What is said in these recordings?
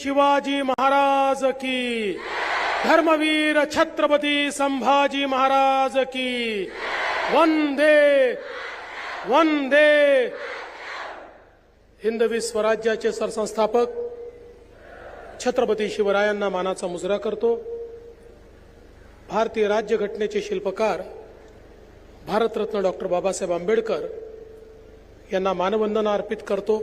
शिवाजी महाराज की। धर्मवीर छत्रपती संभाजी महाराज की। वंदे वंदे। हिंदवी स्वराज्याचे सरसंस्थापक छत्रपती शिवरायांना मानाचा मुजरा करतो. भारतीय राज्यघटनेचे शिल्पकार भारतरत्न डॉक्टर बाबासाहेब आंबेडकर यांना मानवंदना अर्पित करतो.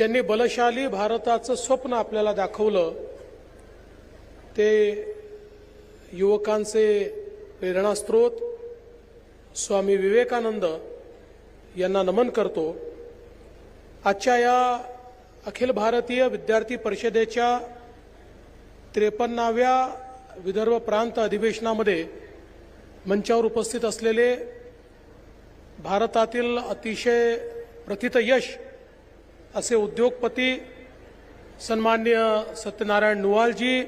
ज्यांनी बलशाली भारताचं स्वप्न आपल्याला दाखवलं ते युवकांचे प्रेरणास्त्रोत स्वामी विवेकानंद यांना नमन करतो. आजच्या या अखिल भारतीय विद्यार्थी परिषदेच्या त्रेपन्नाव्या विदर्भ प्रांत अधिवेशनामध्ये मंचावर उपस्थित असलेले भारतातील अतिशय प्रथित यश असे उद्योगपती सन्मान्य सत्यनारायण नुवालजी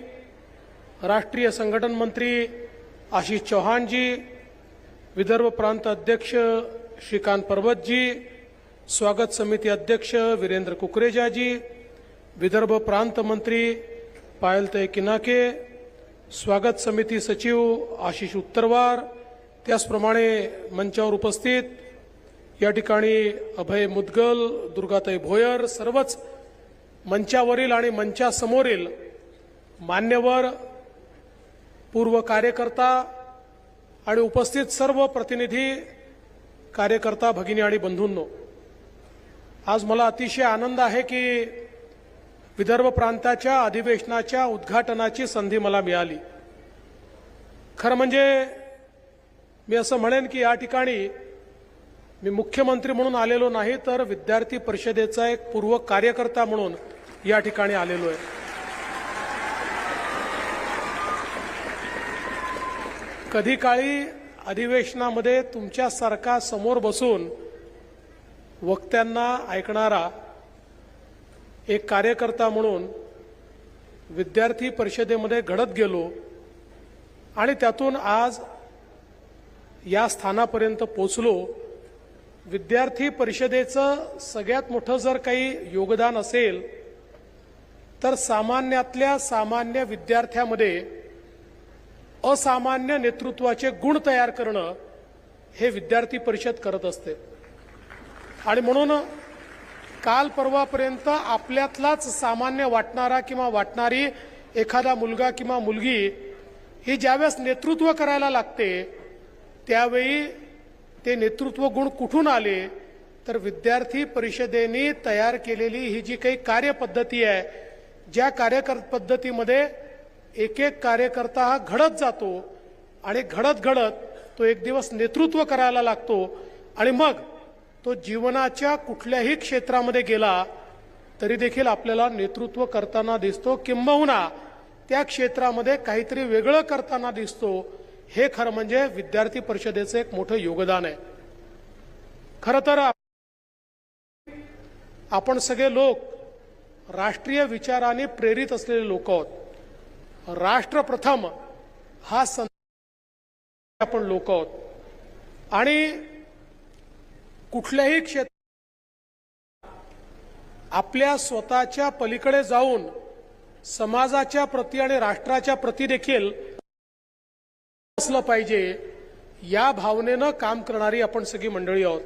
राष्ट्रीय संघटन मंत्री आशिष चौहानजी विदर्भ प्रांत अध्यक्ष श्रीकांत पर्वतजी स्वागत समिती अध्यक्ष वीरेंद्र कुकरेजाजी विदर्भ प्रांत मंत्री पायलताई किनाके स्वागत समिती सचिव आशिष उत्तरवार त्याचप्रमाणे मंचावर उपस्थित या ठिकाणी अभय मुदगल दुर्गाताई भोयर सर्वच मंचावरील आणि मंचासमोरील मान्यवर पूर्व कार्यकर्ता आणि उपस्थित सर्व प्रतिनिधी कार्यकर्ता भगिनी आणि बंधूंनो आज मला अतिशय आनंद आहे की विदर्भ प्रांताच्या अधिवेशनाच्या उद्घाटनाची संधी मला मिळाली. खरं म्हणजे मी असं म्हणेन की या ठिकाणी मी मुख्यमंत्री म्हणून आलेलो नाही तर विद्यार्थी परिषदेचा एक पूर्व कार्यकर्ता म्हणून या ठिकाणी आलेलो आहे. कधी काळी अधिवेशनामध्ये तुमच्यासारखा समोर बसून वक्त्यांना ऐकणारा एक कार्यकर्ता म्हणून विद्यार्थी परिषदेमध्ये घडत गेलो आणि त्यातून आज या स्थानापर्यंत पोचलो. विद्यार्थी परिषदेचं सगळ्यात मोठं जर काही योगदान असेल तर सामान्यातल्या सामान्य विद्यार्थ्यामध्ये असामान्य नेतृत्वाचे गुण तयार करणं हे विद्यार्थी परिषद करत असते. आणि म्हणून काल परवापर्यंत आपल्यातलाच सामान्य वाटणारा किंवा वाटणारी एखादा मुलगा किंवा मुलगी ही ज्यावेळेस नेतृत्व करायला लागते त्यावेळी ते नेतृत्व गुण कुठून आले? तर विद्यार्थी परिषदेने तयार केलेली ही जी काही कार्यपद्धती आहे ज्या कार्यकर पद्धतीमध्ये एक एक कार्यकर्ता हा घडत जातो आणि घडत घडत तो एक दिवस नेतृत्व करायला लागतो आणि मग तो जीवनाच्या कुठल्याही क्षेत्रामध्ये गेला तरी देखील आपल्याला नेतृत्व करताना दिसतो. किंबहुना त्या क्षेत्रामध्ये काहीतरी वेगळं करताना दिसतो. हे खरं म्हणजे विद्यार्थी परिषदेचं एक मोठं योगदान आहे. खरं तर आपण सगळे लोक राष्ट्रीय विचाराने प्रेरित असलेले लोक आहोत. राष्ट्र प्रथम हा सं आपण लोक आहोत. आणि कुठल्याही क्षेत्र आपल्या स्वतःच्या पलीकडे जाऊन समाजाच्या प्रती आणि राष्ट्राच्या प्रती देखील असलं पाहिजे या भावनेनं काम करणारी आपण सगळी मंडळी आहोत.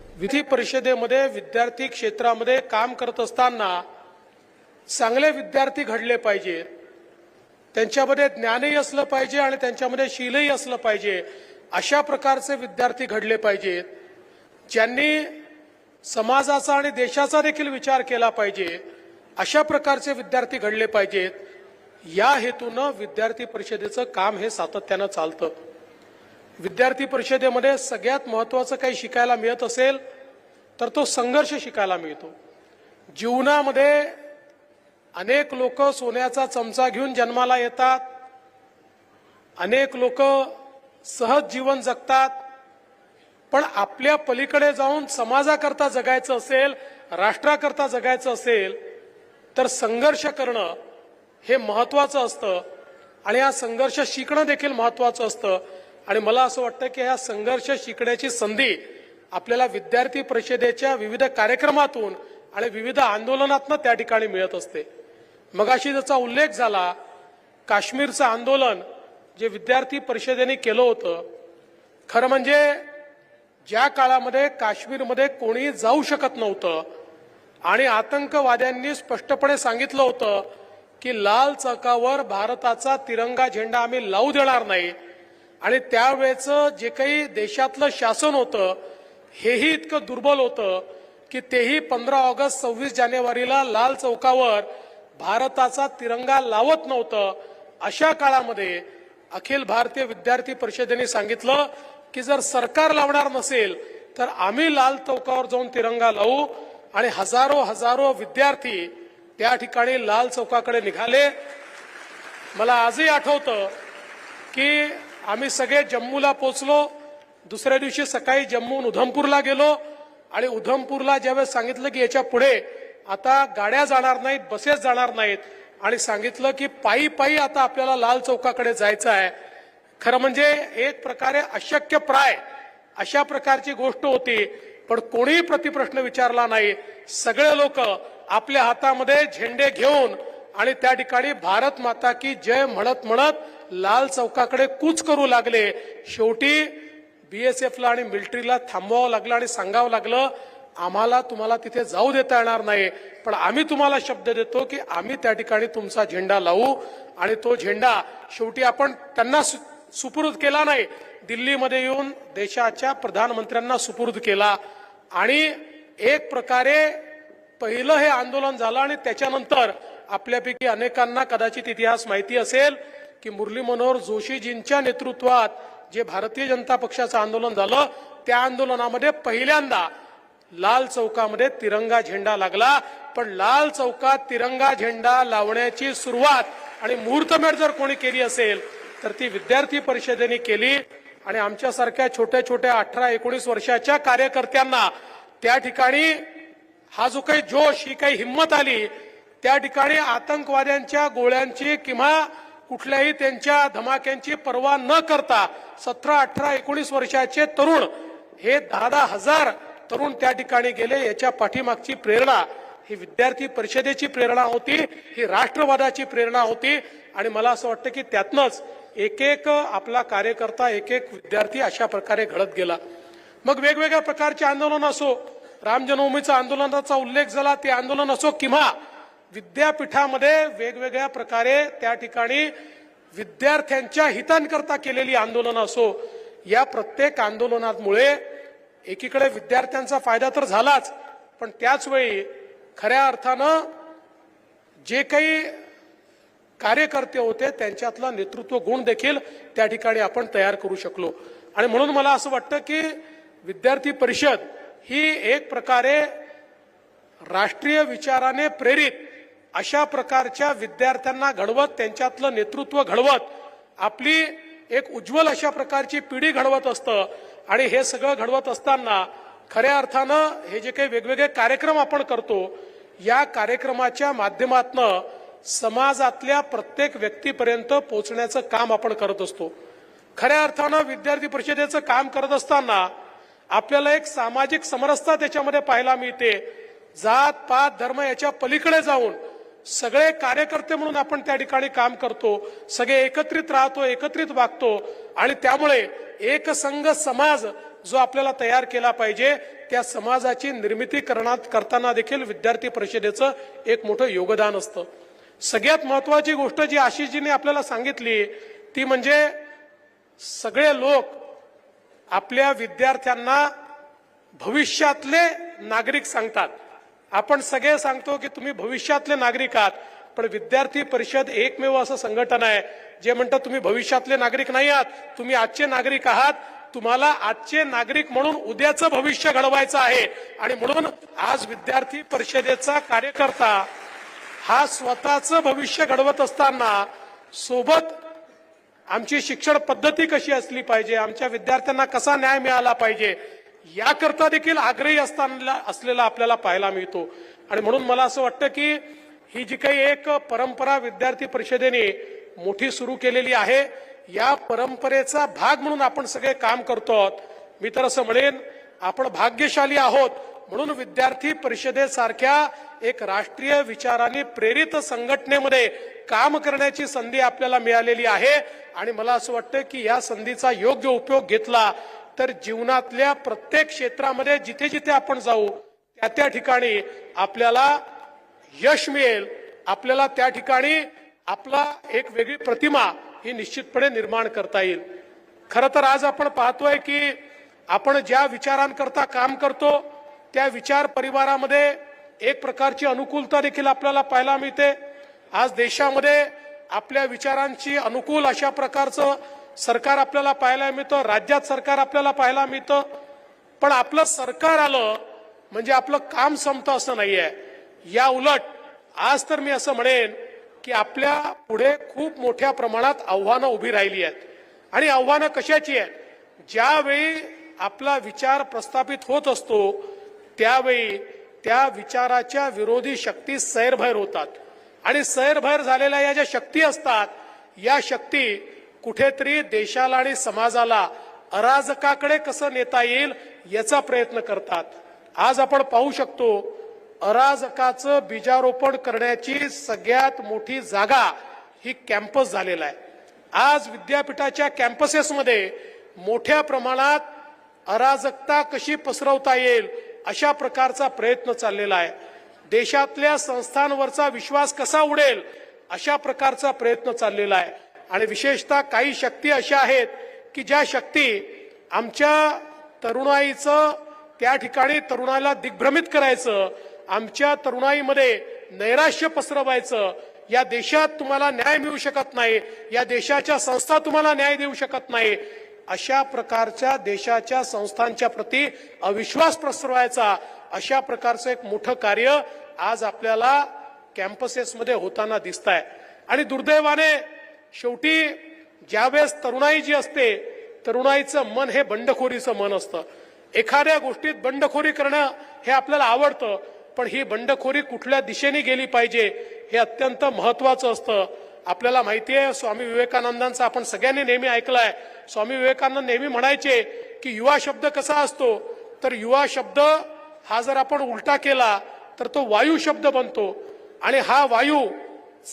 विधी परिषदेमध्ये विद्यार्थी क्षेत्रामध्ये काम करत असताना चांगले विद्यार्थी घडले पाहिजेत त्यांच्यामध्ये ज्ञानही असलं पाहिजे आणि त्यांच्यामध्ये शीलही असलं पाहिजे. अशा प्रकारचे विद्यार्थी घडले पाहिजेत ज्यांनी समाजाचा आणि देशाचा देखील विचार केला पाहिजे अशा प्रकारचे विद्यार्थी घडले पाहिजेत. या हेतूनं विद्यार्थी परिषदेचं काम हे सातत्यानं चालतं. विद्यार्थी परिषदेमध्ये सगळ्यात महत्वाचं काही शिकायला मिळत असेल तर तो संघर्ष शिकायला मिळतो. जीवनामध्ये अनेक लोक सोन्याचा चमचा घेऊन जन्माला येतात. अनेक लोक सहज जीवन जगतात. पण आपल्या पलीकडे जाऊन समाजाकरता जगायचं असेल राष्ट्राकरता जगायचं असेल तर संघर्ष करणं हे महत्वाचं असतं. आणि हा संघर्ष शिकणं देखील महत्वाचं असतं. आणि मला असं वाटतं की हा संघर्ष शिकण्याची संधी आपल्याला विद्यार्थी परिषदेच्या विविध कार्यक्रमातून आणि विविध आंदोलनातनं त्या ठिकाणी मिळत असते. मगाशी त्याचा उल्लेख झाला काश्मीरचं आंदोलन जे विद्यार्थी परिषदेने केलं होतं खरं म्हणजे ज्या काळामध्ये काश्मीरमध्ये कोणी जाऊ शकत नव्हतं आणि आतंकवाद्यांनी स्पष्टपणे सांगितलं होतं की लाल चौकावर भारताचा तिरंगा झेंडा आम्ही लावू देणार नाही. आणि त्यावेळेचं जे काही देशातलं शासन होतं हेही इतकं दुर्बल होतं की तेही पंधरा ऑगस्ट सव्वीस जानेवारीला लाल चौकावर भारताचा तिरंगा लावत नव्हतं. अशा काळामध्ये अखिल भारतीय विद्यार्थी परिषदेने सांगितलं की जर सरकार लावणार नसेल तर आम्ही लाल चौकावर जाऊन तिरंगा लावू. आणि हजारो हजारो विद्यार्थी त्या ठिकाणी लाल चौकाकडे निघाले. मला आजही आठवतं की आम्ही सगळे जम्मूला पोचलो दुसऱ्या दिवशी सकाळी जम्मून उधमपूरला गेलो आणि उधमपूरला ज्यावेळेस सांगितलं की याच्यापुढे आता गाड्या जाणार नाहीत बसेस जाणार नाहीत आणि सांगितलं की पायी पायी आता आपल्याला लाल चौकाकडे जायचं आहे. खरं म्हणजे एक प्रकारे अशक्य प्राय अशा प्रकारची गोष्ट होती. पण कोणीही प्रतिप्रश्न विचारला नाही. सगळे लोक आपल्या हातामध्ये झेंडे घेऊन आणि त्या ठिकाणी भारत माता की जय म्हणत म्हणत लाल चौकाकडे कूच करू लागले. शेवटी बीएसएफला आणि मिलिटरीला थांबवावं लागलं आणि सांगावं लागलं आम्हाला तुम्हाला तिथे जाऊ देता येणार नाही पण आम्ही तुम्हाला शब्द देतो की आम्ही त्या ठिकाणी तुमचा झेंडा लावू आणि तो झेंडा शेवटी आपण त्यांना सु- सुपूर्द केला नाही. दिल्लीमध्ये येऊन देशाच्या प्रधानमंत्र्यांना सुपूर्द केला आणि एक प्रकारे पहिलं हे आंदोलन झालं आणि त्याच्यानंतर आपल्यापैकी अनेकांना कदाचित इतिहास माहिती असेल की मुरली मनोहर जोशीजींच्या नेतृत्वात जे भारतीय जनता पक्षाचं आंदोलन झालं त्या आंदोलनामध्ये पहिल्यांदा लाल चौकामध्ये तिरंगा झेंडा लागला. पण लाल चौकात तिरंगा झेंडा लावण्याची सुरुवात आणि मुहूर्तमेढ जर कोणी केली असेल तर ती विद्यार्थी परिषदेने केली. आणि आमच्यासारख्या छोट्या छोट्या अठरा एकोणीस वर्षाच्या कार्यकर्त्यांना त्या ठिकाणी हा जो काही जोश ही काही हिंमत आली त्या ठिकाणी आतंकवाद्यांच्या गोळ्यांची किंवा कुठल्याही त्यांच्या धमाक्यांची पर्वा न करता सतरा अठरा एकोणीस वर्षाचे तरुण हे दहा दहा हजार तरुण त्या ठिकाणी गेले. याच्या पाठीमागची प्रेरणा ही विद्यार्थी परिषदेची प्रेरणा होती ही राष्ट्रवादाची प्रेरणा होती आणि मला असं वाटतं की त्यातनंच एक एक आपला कार्यकर्ता एक एक विद्यार्थी अशा प्रकारे घडत गेला. मग वेगवेगळ्या प्रकारचे आंदोलन असो राम जन्मभूमीचा आंदोलनाचा उल्लेख झाला ते आंदोलन असो किंवा विद्यापीठामध्ये वेगवेगळ्या प्रकारे त्या ठिकाणी विद्यार्थ्यांच्या हितांकरता केलेली आंदोलनं असो या प्रत्येक आंदोलनामुळे एकीकडे विद्यार्थ्यांचा फायदा तर झालाच पण त्याचवेळी खऱ्या अर्थानं जे काही कार्यकर्ते होते त्यांच्यातला नेतृत्व गुण देखील त्या ठिकाणी आपण तयार करू शकलो. आणि म्हणून मला असं वाटतं की विद्यार्थी परिषद ही एक प्रकारे राष्ट्रीय विचाराने प्रेरित अशा प्रकारच्या विद्यार्थ्यांना घडवत त्यांच्यातलं नेतृत्व घडवत आपली एक उज्ज्वल अशा प्रकारची पिढी घडवत असतं. आणि हे सगळं घडवत असताना खऱ्या अर्थानं हे जे काही वेगवेगळे कार्यक्रम आपण करतो या कार्यक्रमाच्या माध्यमातनं समाजातल्या प्रत्येक व्यक्तीपर्यंत पोहोचण्याचं काम आपण करत असतो. खऱ्या अर्थानं विद्यार्थी परिषदेचं काम करत असताना आपल्याला एक सामाजिक समरसता त्याच्यामध्ये पाहायला मिळते. जात पात धर्म याच्या पलीकडे जाऊन सगळे कार्यकर्ते म्हणून आपण त्या ठिकाणी काम करतो. सगळे एकत्रित राहतो एकत्रित वागतो. आणि त्यामुळे एकसंघ समाज जो आपल्याला तयार केला पाहिजे त्या समाजाची निर्मिती करण्यात करताना देखील विद्यार्थी परिषदेचं एक मोठं योगदान असतं. सगळ्यात महत्वाची गोष्ट जी आशिषजीने आपल्याला सांगितली ती म्हणजे सगळे लोक आपल्या विद्यार्थ्यांना भविष्यातले नागरिक सांगतात. आपण सगळे सांगतो की तुम्ही भविष्यातले नागरिक आहात पण विद्यार्थी परिषद एकमेव असं संघटन आहे जे म्हणतात तुम्ही भविष्यातले नागरिक नाही आहात तुम्ही आजचे नागरिक आहात तुम्हाला आजचे नागरिक म्हणून उद्याचं भविष्य घडवायचं आहे. आणि म्हणून आज विद्यार्थी परिषदेचा कार्यकर्ता हा स्वतःचं भविष्य घडवत असताना सोबत आमची शिक्षण पद्धती कशी असली पाहिजे? आमच्या विद्यार्थ्यांना कसा न्याय मिळाला पाहिजे? याकरता देखील आग्रही असताना असलेला आपल्याला पाहायला मिळतो. आणि म्हणून मला असं वाटतं की ही जी काही एक परंपरा विद्यार्थी परिषदेने मोठी सुरू केलेली आहे या परंपरेचा भाग म्हणून आपण सगळे काम करतो आहोत. मी तर असं म्हणेन आपण भाग्यशाली आहोत. म्हणून विद्यार्थी परिषदेसारख्या एक राष्ट्रीय विचाराने प्रेरित संघटनेमध्ये काम करण्याची संधी आपल्याला मिळालेली आहे. आणि मला असं वाटतं की या संधीचा योग्य उपयोग घेतला तर जीवनातल्या प्रत्येक क्षेत्रामध्ये जिथे जिथे आपण जाऊ त्या त्या ठिकाणी आपल्याला यश मिळेल. आपल्याला त्या ठिकाणी आपला एक वेगळी प्रतिमा ही निश्चितपणे निर्माण करता येईल. खरं तर आज आपण पाहतोय की आपण ज्या विचारांकरता काम करतो त्या विचार परिवारामध्ये एक प्रकारची अनुकूलता देखील आपल्याला पाहायला मिळते. आज देशामध्ये आपल्या विचारांची अनुकूल अशा प्रकारचं सरकार आपल्याला पाहायला मिळतं राज्यात सरकार आपल्याला पाहायला मिळतं. पण आपलं सरकार आलं म्हणजे आपलं काम संपतं असं नाहीये. या उलट आज तर मी असं म्हणेन की आपल्या पुढे खूप मोठ्या प्रमाणात आव्हानं उभी राहिली आहेत. आणि आव्हानं कशाची आहेत? ज्यावेळी आपला विचार प्रस्थापित होत असतो त्यावेळी त्या विचाराच्या विरोधी शक्ती सैरभैर होतात. आणि सैरभैर झालेल्या या ज्या शक्ती असतात या शक्ती कुठेतरी देशाला आणि समाजाला अराजकाकडे कसं नेता येईल याचा प्रयत्न करतात. आज आपण पाहू शकतो अराजकाचं बीजारोपण करण्याची सगळ्यात मोठी जागा ही कॅम्पस झालेला आहे. आज विद्यापीठाच्या कॅम्पसेसमध्ये मोठ्या प्रमाणात अराजकता कशी पसरवता येईल अशा प्रकारचा प्रयत्न चाललेला आहे. देशातल्या संस्थांवरचा विश्वास कसा उडेल अशा प्रकारचा प्रयत्न चाललेला आहे. आणि विशेषतः काही शक्ती अशा आहेत की ज्या शक्ती आमच्या तरुणाईचं त्या ठिकाणी तरुणाला दिग्भ्रमित करायचं आमच्या तरुणाईमध्ये नैराश्य पसरवायचं या देशात तुम्हाला न्याय मिळू शकत नाही या देशाच्या संस्था तुम्हाला न्याय देऊ शकत नाही अशा प्रकारच्या देशाच्या संस्थांच्या प्रती अविश्वास प्रसरवायचा अशा प्रकारचं एक मोठं कार्य आज आपल्याला कॅम्पसेसमध्ये होताना दिसत आहे आणि दुर्दैवाने शेवटी ज्यावेळेस तरुणाई जी असते तरुणाईचं मन हे बंडखोरीचं मन असतं. एखाद्या गोष्टीत बंडखोरी करणं हे आपल्याला आवडतं पण ही बंडखोरी कुठल्या दिशेने गेली पाहिजे हे अत्यंत महत्वाचं असतं. आपल्याला माहिती आहे स्वामी विवेकानंदांचा आपण सगळ्यांनी नेहमी ऐकलाय. स्वामी विवेकानंद नेहमी म्हणायचे की युवा शब्द कसा असतो? तर युवा शब्द हा जर आपण उलटा केला तर तो वायू शब्द बनतो. आणि हा वायू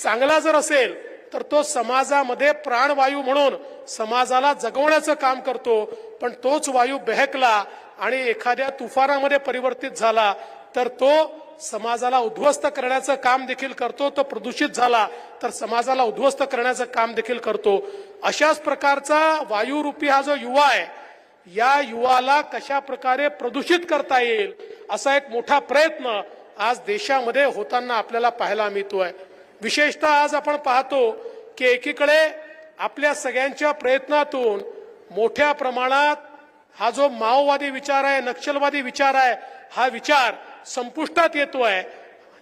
चांगला जर असेल तर तो समाजामध्ये प्राणवायू म्हणून समाजाला जगवण्याचं काम करतो. पण तोच वायू बहकला आणि एखाद्या तुफानामध्ये परिवर्तित झाला तर तो समाजाला उद्ध्वस्त करण्याचं काम देखील करतो तो प्रदूषित झाला तर समाजाला उद्ध्वस्त करण्याचं काम देखील करतो. अशाच प्रकारचा वायुरूपी हा जो युवा आहे या युवाला कशा प्रकारे प्रदूषित करता येईल असा एक मोठा प्रयत्न आज देशामध्ये होताना आपल्याला पाहायला मिळतोय. विशेषतः आज आपण पाहतो की एकीकडे आपल्या सगळ्यांच्या प्रयत्नातून मोठ्या प्रमाणात हा जो माओवादी विचार आहे नक्षलवादी विचार आहे हा विचार संपुष्टात येतो आहे.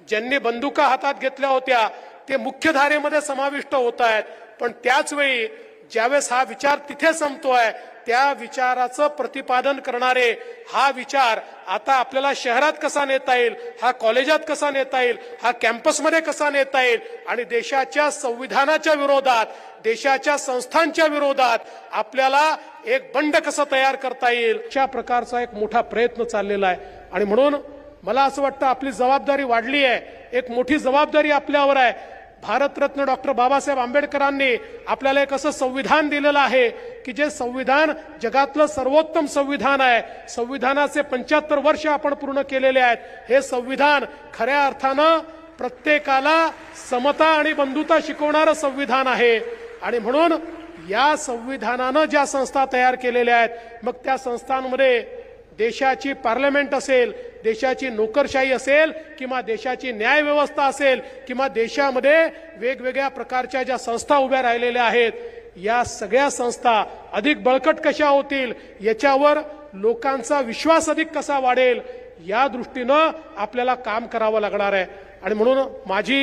ज्यांनी बंदुका हातात घेतल्या होत्या ते मुख्यधारेमध्ये समाविष्ट होत आहेत. पण त्याचवेळी ज्यावेळेस हा विचार तिथे संपतोय त्या विचाराचं प्रतिपादन करणारे हा विचार आता आपल्याला शहरात कसा नेता येईल हा कॉलेजात कसा नेता येईल हा कॅम्पसमध्ये कसा नेता येईल आणि देशाच्या संविधानाच्या विरोधात देशाच्या संस्थांच्या विरोधात आपल्याला एक बंड कसं तयार करता येईल अशा प्रकारचा एक मोठा प्रयत्न चाललेला आहे. आणि म्हणून मला असं वाटतं आपली जबाबदारी वाढली आहे. एक मोठी जबाबदारी आपल्यावर आहे. भारतरत्न डॉक्टर बाबासाहेब आंबेडकरांनी आपल्याला एक असं संविधान दिलेलं आहे की जे संविधान जगातलं सर्वोत्तम संविधान आहे. संविधानाचे पंच्याहत्तर वर्ष आपण पूर्ण केलेले आहेत. हे संविधान खऱ्या अर्थानं प्रत्येकाला समता आणि बंधुता शिकवणारं संविधान आहे. आणि म्हणून या संविधानानं ज्या संस्था तयार केलेल्या आहेत मग त्या संस्थांमध्ये देशाची पार्लमेंट असेल देशाची नोकरशाही असेल किंवा देशाची न्यायव्यवस्था असेल किंवा देशामध्ये वेगवेगळ्या प्रकारच्या ज्या संस्था उभ्या राहिलेल्या आहेत या सगळ्या संस्था अधिक बळकट कशा होतील याच्यावर लोकांचा विश्वास अधिक कसा वाढेल या दृष्टीनं आपल्याला काम करावं लागणार आहे. आणि म्हणून माझी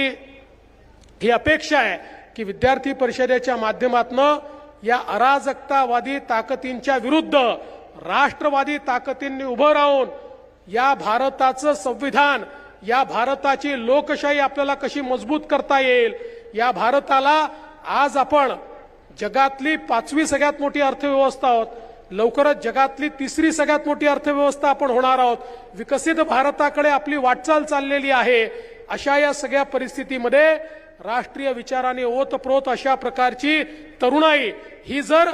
ही अपेक्षा आहे की विद्यार्थी परिषदेच्या माध्यमातनं या अराजकतावादी ताकदींच्या विरुद्ध राष्ट्रवादी ताकदींनी उभं राहून या भारताचं संविधान या भारताची लोकशाही आपल्याला कशी मजबूत करता येईल? या भारताला आज आपण जगातली पाचवी सगळ्यात मोठी अर्थव्यवस्था आहोत. लवकरच जगातली तिसरी सगळ्यात मोठी अर्थव्यवस्था आपण होणार आहोत. विकसित भारताकडे आपली वाटचाल चाललेली आहे. अशा या सगळ्या परिस्थितीमध्ये राष्ट्रीय विचाराने ओतप्रोत अशा प्रकारची तरुणाई ही जर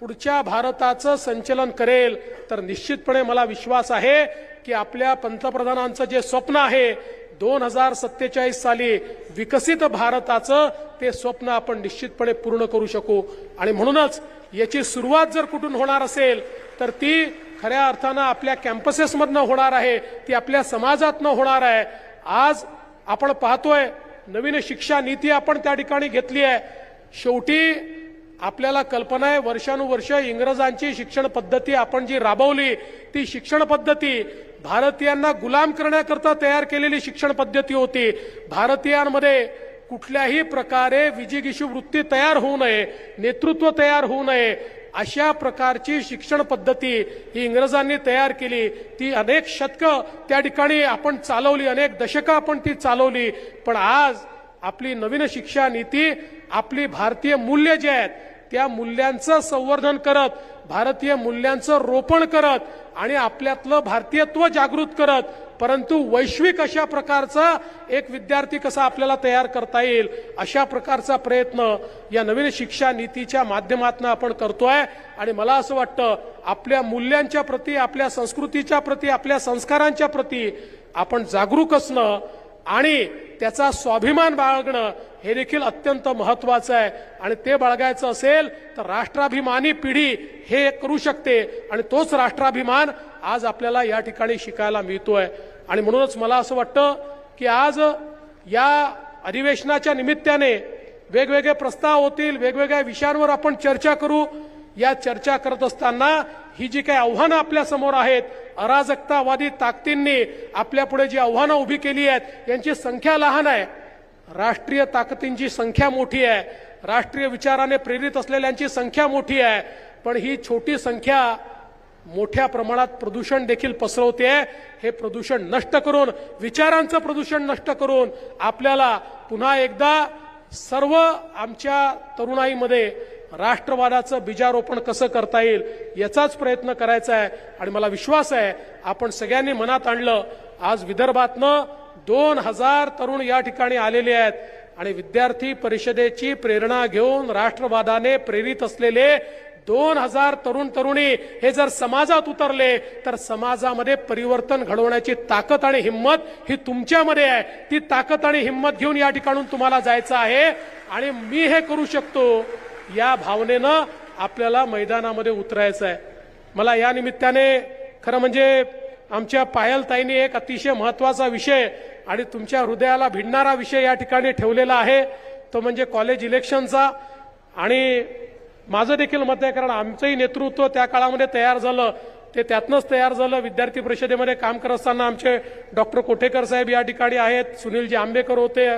पुढच्या भारताचं संचलन करेल तर निश्चितपणे मला विश्वास आहे की आपल्या पंतप्रधानांचं जे स्वप्न आहे दोन हजार सत्तेचाळीस साली विकसित भारताचं ते स्वप्न आपण निश्चितपणे पूर्ण करू शकू. आणि म्हणूनच याची सुरुवात जर कुठून होणार असेल तर ती खऱ्या अर्थानं आपल्या कॅम्पसेसमधनं होणार आहे ती आपल्या समाजातनं होणार आहे. आज आपण पाहतोय नवीन शिक्षा नीती आपण त्या ठिकाणी घेतली आहे. शेवटी आपल्याला कल्पना आहे वर्षानुवर्ष इंग्रजांची शिक्षण पद्धती आपण जी राबवली ती शिक्षण पद्धती भारतीयांना गुलाम करण्याकरता तयार केलेली शिक्षण पद्धती होती. भारतीयांमध्ये कुठल्याही प्रकारे विजिगिशू वृत्ती तयार होऊ नये नेतृत्व तयार होऊ नये अशा प्रकारची शिक्षण पद्धती ही इंग्रजांनी तयार केली. ती अनेक शतकं त्या ठिकाणी आपण चालवली अनेक दशकं आपण ती चालवली. पण आज आपली नवीन शिक्षा नीती आपली भारतीय मूल्य जे आहेत त्या मूल्यांचं संवर्धन करत भारतीय मूल्यांचं रोपण करत आणि आपल्यातलं भारतीयत्व जागृत करत परंतु वैश्विक अशा प्रकारचा एक विद्यार्थी कसा आपल्याला तयार करता येईल अशा प्रकारचा प्रयत्न या नवीन शिक्षा नीतीच्या माध्यमातून आपण करतोय. आणि मला असं वाटतं आपल्या मूल्यांच्या प्रती आपल्या संस्कृतीच्या प्रती आपल्या संस्कारांच्या प्रती आपण जागरूक असणं आणि त्याचा स्वाभिमान बाळगणं हे देखील अत्यंत महत्वाचं आहे. आणि ते बाळगायचं असेल तर राष्ट्राभिमानी पिढी हे करू शकते. आणि तोच राष्ट्राभिमान आज आपल्याला या ठिकाणी शिकायला मिळतोय. आणि म्हणूनच मला असं वाटतं की आज या अधिवेशनाच्या निमित्ताने वेगवेगळे प्रस्ताव होतील वेगवेगळ्या विषयांवर आपण चर्चा करू. या चर्चा करत असताना ही जी काही आव्हानं आपल्यासमोर आहेत अराजकतावादी ताकदींनी आपल्यापुढे जी आव्हानं उभी केली आहेत यांची संख्या लहान आहे. राष्ट्रीय ताकदींची संख्या मोठी आहे. राष्ट्रीय विचाराने प्रेरित असलेल्यांची संख्या मोठी आहे. पण ही छोटी संख्या मोठ्या प्रमाणात प्रदूषण देखील पसरवते. हे प्रदूषण नष्ट करून विचारांचं प्रदूषण नष्ट करून आपल्याला पुन्हा एकदा सर्व आमच्या तरुणाईमध्ये राष्ट्रवादाचं बीजारोपण कसं करता येईल याचाच प्रयत्न करायचा आहे. आणि मला विश्वास आहे आपण सगळ्यांनी मनात आणलं आज विदर्भातनं दोन हजार तरुण या ठिकाणी आलेले आहेत. आणि विद्यार्थी परिषदेची प्रेरणा घेऊन राष्ट्रवादाने प्रेरित असलेले दोन हजार तरुण तरुणी हे जर समाजात उतरले तर समाजामध्ये परिवर्तन घडवण्याची ताकद आणि हिंमत ही तुमच्यामध्ये आहे. ती ताकद आणि हिंमत घेऊन या ठिकाणून तुम्हाला जायचं आहे. आणि मी हे करू शकतो या भावनेनं आपल्याला मैदानामध्ये उतरायचं आहे. मला या निमित्ताने खरं म्हणजे आमच्या पायलताईंनी एक अतिशय महत्त्वाचा विषय आणि तुमच्या हृदयाला भिडणारा विषय या ठिकाणी ठेवलेला आहे. तो म्हणजे कॉलेज इलेक्शनचा आणि माझं देखील मत आहे कारण आमचंही नेतृत्व त्या काळामध्ये तयार झालं. ते त्यातनंच तयार झालं. विद्यार्थी परिषदेमध्ये काम करत असताना आमचे डॉक्टर कोठेकर साहेब या ठिकाणी आहेत. सुनीलजी आंबेकर होते.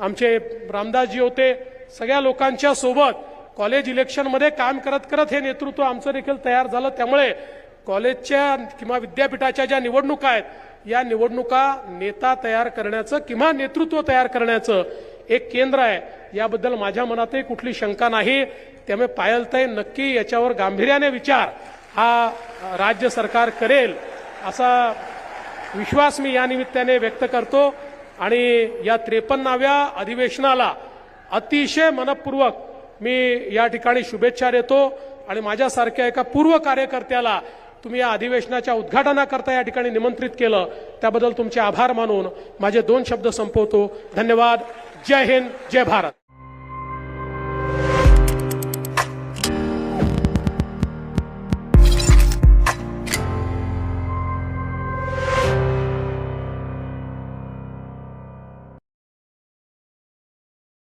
आमचे रामदासजी होते. सगळ्या लोकांच्या सोबत कॉलेज इलेक्शनमध्ये काम करत करत हे नेतृत्व आमचं देखील तयार झालं. त्यामुळे कॉलेजच्या किंवा विद्यापीठाच्या ज्या निवडणुका आहेत या निवडणुका नेता तयार करण्याचं किंवा नेतृत्व तयार करण्याचं एक केंद्र आहे. याबद्दल माझ्या मनातही कुठली शंका नाही. त्यामुळे पायलताई नक्की याच्यावर गांभीर्याने विचार. हा राज्य सरकार करेल असा विश्वास मी या निमित्ताने व्यक्त करतो. आणि या त्रेपन्नाव्या अधिवेशनाला अतिशय मनपूर्वक मी या ठिकाणी शुभेच्छा देतो. आणि माझ्यासारख्या एका पूर्व कार्यकर्त्याला तुम्ही या अधिवेशनाच्या उद्घाटनाकरता या ठिकाणी निमंत्रित केलं. त्याबद्दल तुमचे आभार मानून माझे दोन शब्द संपवतो. धन्यवाद. जय हिंद. जय भारत.